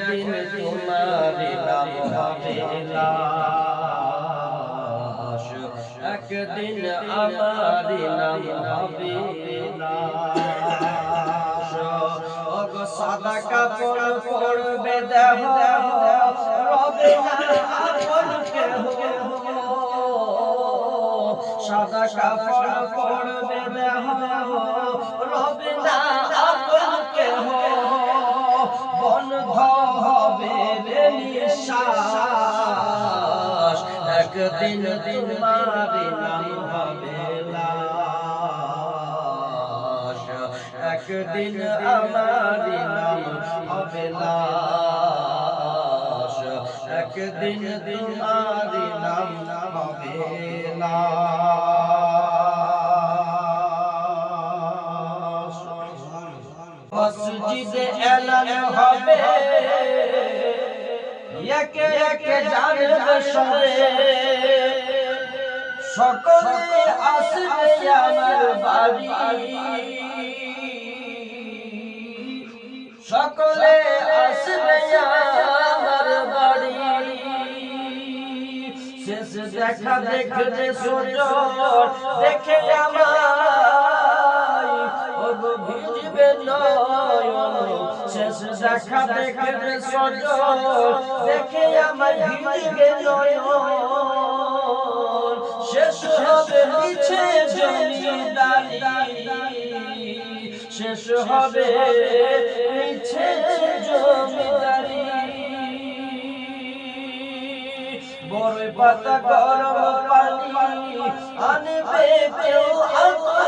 একদিন তোমার নাম হবে লাশ একদিন আমার নাম হবে লাশ সাদা কাপড় পরবে দেহ রবে আপন কেহ। সাদা কাপড় একদিন তোমার নাম হবে লাশ। একদিন আমার নাম হবে লাশ। একদিন তোমার নাম হবে লাশ। মসজিদে এলান হবে একে একে জানবে সবে সকলে আসবে আমার বাড়ি। সকলে আসবে আমার বাড়ি। শেষ দেখা দেখবে সোজর দেখে আমার ভিজবে নয়ন শেষ দেখা দেখবে সোজর দেখে আমার ভিজবে নয়ন শেষ হবে মিছে জমিদারি শেষ হবে মিছে জমিদারি বড় পাতা গরম পানি আনবে কেউ আতরদানি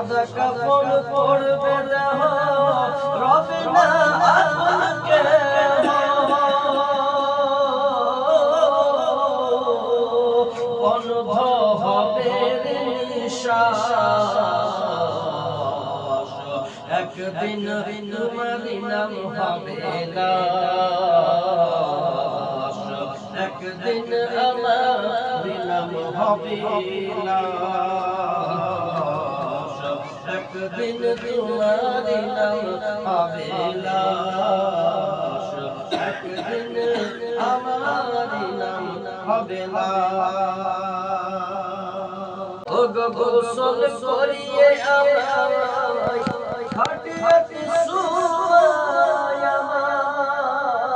সাদা কাপড় পরবে দেহ রবিনা আপন কেহ বন্ধ হবে একদিন নাম হবে একদিন নাম হবে লাশ। একদিন তোমার নাম হবে লাশ একদিন আমার নাম হবে লাশ ও গো গোসল করিয়ে আমায়। খাটিয়াতে শুয়ায় আমায়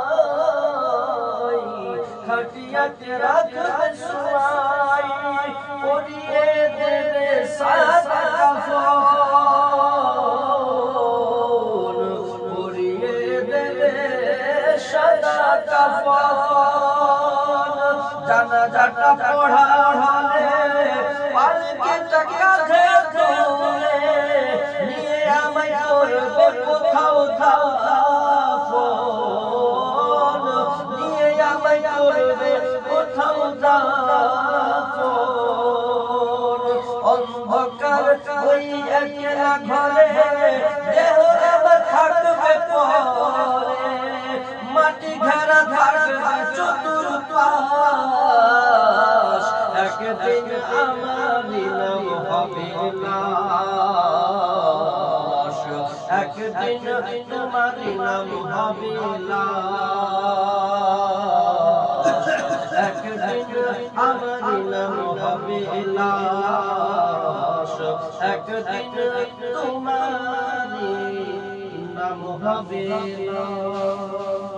খাটিয়াতে রাখবে শুয়াই জানাজাটা পড়া হলে পালকিটা কাঁধে তুলে নিয়ে আমায় করবে কোথাও দাফন। নিয়ে আমায় অন্ধকার ঘরে একদিন আমার নাম হবে লাশ একদিন তোমার নাম হবে লাশ একদিন আমার নাম হবে লাশ একদিন তোমার নাম হবে লাশ